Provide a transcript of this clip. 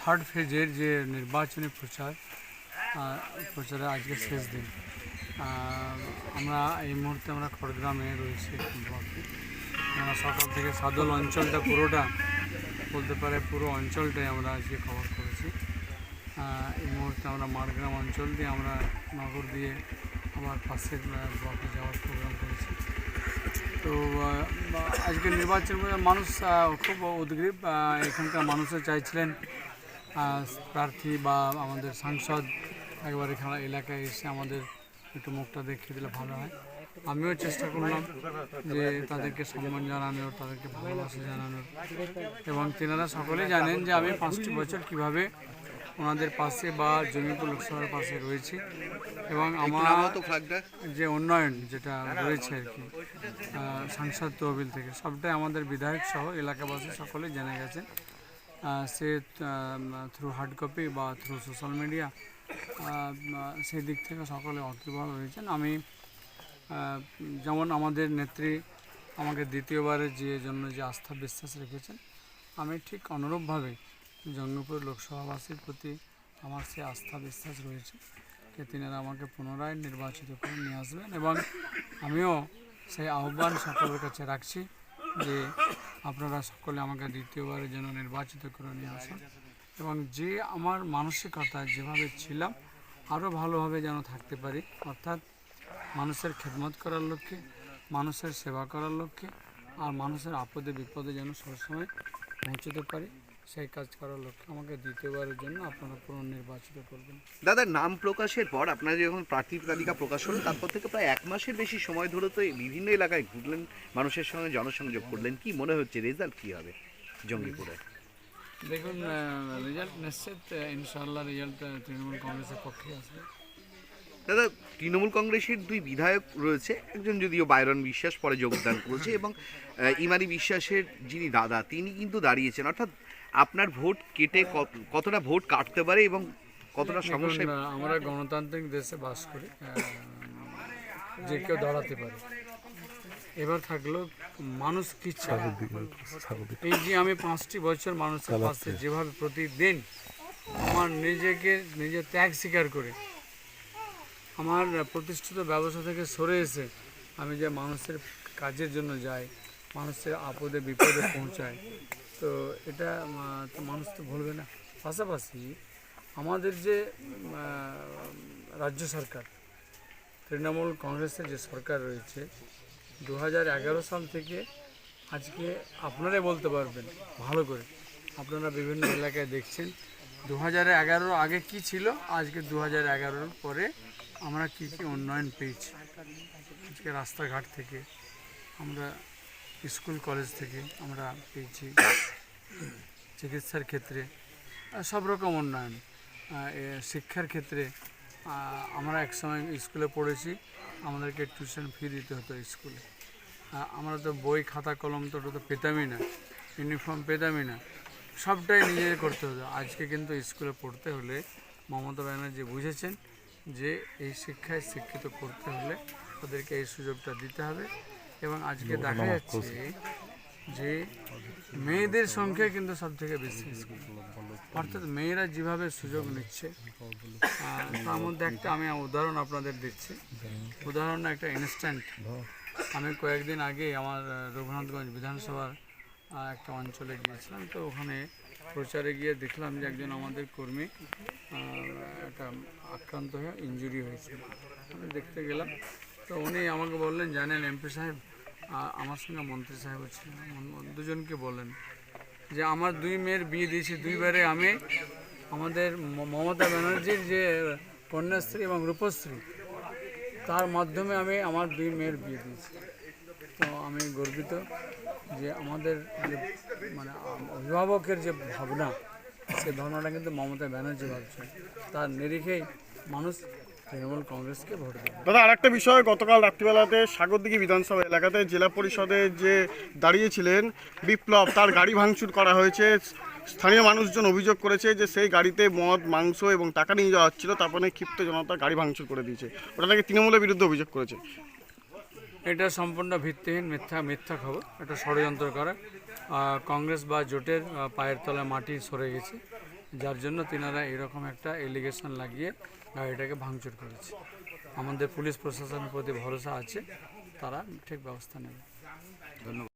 Third ফেজের যে নির্বাচনী প্রচার প্রচারে আজকে শেষ দিন। আমরা এই মুহূর্তে আমরা খড়গ্রামে রয়েছি। আমরা সকাল থেকে সাদল অঞ্চলটা পুরোটা বলতে পারে পুরো অঞ্চলটাই আমরা আজকে কভার করেছি। এই মুহূর্তে আমরা মারগ্রাম অঞ্চল দিয়ে আমরা নগর দিয়ে আমার পাশের ব্লকে যাওয়ার প্রোগ্রাম করেছি। তো আজকে নির্বাচন মানুষ খুব উদ্গ্রীব এখানকার মানুষও চাইছিলেন প্রার্থী বা আমাদের সাংসদ একবার এখানে এলাকায় এসে আমাদের একটু মুখটা দেখিয়ে দিলে ভালো হয়। আমিও চেষ্টা করলাম যে তাদেরকে সম্মান জানানোর, তাদেরকে ভালোবাসা জানানোর। এবং তেনারা সকলেই জানেন যে আমি পাঁচটি বছর কীভাবে ওনাদের পাশে বা জমিপুর লোকসভার পাশে রয়েছি এবং আমার যে উন্নয়ন যেটা রয়েছে আর কি সাংসদ তহবিল থেকে। সবটাই আমাদের বিধায়ক সহ এলাকাবাসী সকলে জেনে গেছেন। সে থ্রু হার্ড কপি বা থ্রু সোশ্যাল মিডিয়া সেই দিক থেকে সকলে অর্থবহ রয়েছেন আমি যেমন আমাদের নেত্রী আমাকে দ্বিতীয়বারের যে জন্য যে আস্থা বিশ্বাস রেখেছেন আমি ঠিক অনুরূপভাবে জঙ্গিপুর লোকসভাবাসীর প্রতি আমার সে আস্থা বিশ্বাস রয়েছে যে তিনারা আমাকে পুনরায় নির্বাচিত করে নিয়ে আসবেন এবং আমিও সেই আহ্বান সকলের কাছে রাখছি যে আপনারা সকলে আমাকে দ্বিতীয়বারের জন্য নির্বাচিত করে নিয়ে আসুন এবং যে আমার মানসিকতা যেভাবে ছিলাম, আরও ভালোভাবে যেন থাকতে পারি। অর্থাৎ মানুষের খেদমত করার লক্ষ্যে, মানুষের সেবা করার লক্ষ্যে, আর মানুষের আপদে বিপদে যেন সবসময় পৌঁছতে পারি। সেই কাজ করার লক্ষ্যে আমাকে দ্বিতীয়বারের জন্য আপনারা পুনর্নির্বাচিত করবেন। দাদা নাম প্রকাশের পর আপনার যখন প্রার্থী তালিকা প্রকাশ হলো তারপর থেকে প্রায় এক মাসের বেশি সময় ধরে তো বিভিন্ন এলাকায় ঘুরলেন মানুষের সঙ্গে জনসংযোগ করলেন। কি মনে হচ্ছে রেজাল্ট কি হবে জঙ্গিপুরে? দেখুন রেজাল্ট নিশ্চিত আহ, ইনশাআল্লাহ রেজাল্ট তৃণমূল কংগ্রেসের পক্ষে আসবে। দাদা তৃণমূল কংগ্রেসের দুই বিধায়ক রয়েছে একজন যদিও বাইরন বিশ্বাস পরে যোগদান করেছে এবং ইমানি বিশ্বাসের যিনি দাদা তিনি কিন্তু দাঁড়িয়েছেন। অর্থাৎ আপনার ভোট কেটে কত- কতটা ভোট কাটতে পারে এবং কতটা আহ, আমরা গণতান্ত্রিক দেশে বাস করি যে কেউ দাঁড়াতে পারে। এবার থাকল মানুষ কি চায়? এই যে আমি পাঁচটি বছর মানুষের পাশে যেভাবে প্রতিদিন আমার নিজেকে নিজে ত্যাগ স্বীকার করে আমার প্রতিষ্ঠিত ব্যবসা থেকে সরে এসে আমি যে মানুষের কাজের জন্য যাই মানুষের আপদে বিপদে পৌঁছাই তো এটা তো মানুষ তো ভুলবে না। পাশাপাশি আমাদের যে রাজ্য সরকার, তৃণমূল কংগ্রেসের যে সরকার রয়েছে দু সাল থেকে আজকে আপনারাই বলতে পারবেন, ভালো করে। আপনারা বিভিন্ন এলাকায় দেখছেন দু হাজার আগে কি ছিল, আজকে দু হাজার পরে আমরা কি কি উন্নয়ন পেয়েছি। আজকে রাস্তাঘাট থেকে আমরা স্কুল, কলেজ থেকে আমরা পেয়েছি চিকিৎসার ক্ষেত্রে সব রকম উন্নয়ন। শিক্ষার ক্ষেত্রে আমরা একসময় স্কুলে পড়েছি, আমাদেরকে টিউশন ফি দিতে হতো স্কুলে। আমরা তো বই, খাতা, কলম তো ওটা তো পেতামই না, ইউনিফর্ম পেতামই না, সবটাই নিজে করতে হতো। আজকে কিন্তু স্কুলে পড়তে হলে মমতা ব্যানার্জি বুঝেছেন যে এই শিক্ষায় শিক্ষিত করতে হলে ওদেরকে এই সুযোগটা দিতে হবে। এবং আজকে দেখা যাচ্ছে যে মেয়েদের সংখ্যা কিন্তু সব থেকে বেশি অর্থাৎ মেয়েরা যেভাবে সুযোগ নিচ্ছে তার মধ্যে একটা আমি উদাহরণ আপনাদের দিচ্ছি। উদাহরণ একটা ইনস্ট্যান্ট আমি কয়েকদিন আগে আমার রঘুনাথগঞ্জ বিধানসভার একটা অঞ্চলে গিয়েছিলাম তো ওখানে প্রচারে গিয়ে দেখলাম যে একজন আমাদের কর্মী একটা আক্রান্ত হয়ে ইঞ্জুরি হয়েছে। আমি দেখতে গেলাম তো উনি আমাকে বললেন, জানেন এমপি সাহেব আমার সঙ্গে মন্ত্রী সাহেব ছিলেন। দুজনকে বললেন যে, আমার দুই মেয়ের বিয়ে দিয়েছি, দুইবারে আমি আমাদের মমতা ব্যানার্জির যে কন্যাশ্রী এবং রূপশ্রী, তার মাধ্যমে আমি আমার দুই মেয়ের বিয়ে দিয়েছি। তো আমি গর্বিত যে আমাদের যে মানে অভিভাবকের যে ভাবনা সেই ভাবনাটা কিন্তু মমতা ব্যানার্জি ভাবছে তার নিরিখেই মানুষ তৃণমূল কংগ্রেসকে ভোট দেবে। দাদা আরেকটা বিষয় গতকাল রাত্রিবেলাতে সাগরদিঘি বিধানসভা এলাকাতে জেলা পরিষদে যে দাঁড়িয়েছিলেন বিপ্লব তার গাড়ি ভাঙচুর করা হয়েছে। স্থানীয় মানুষজন অভিযোগ করেছে যে সেই গাড়িতে মদ মাংস এবং টাকা নিয়ে যাওয়া হচ্ছিল তারপরে ক্ষিপ্ত জনতা গাড়ি ভাঙচুর করে দিয়েছে। ওটা নাকি তৃণমূলের বিরুদ্ধে অভিযোগ করেছে? এটা সম্পূর্ণ ভিত্তিহীন মিথ্যা মিথ্যা খবর। এটা ষড়যন্ত্র করা। আহ, কংগ্রেস বা জোটের পায়ের তলায় মাটি সরে গেছে। যার জন্য তিনারা এরকম একটা এলিগেশন লাগিয়ে গাড়িটাকে ভাঙচুর করেছে। আমাদের পুলিশ প্রশাসনের প্রতি ভরসা আছে, তারা ঠিক ব্যবস্থা নেবে। ধন্যবাদ।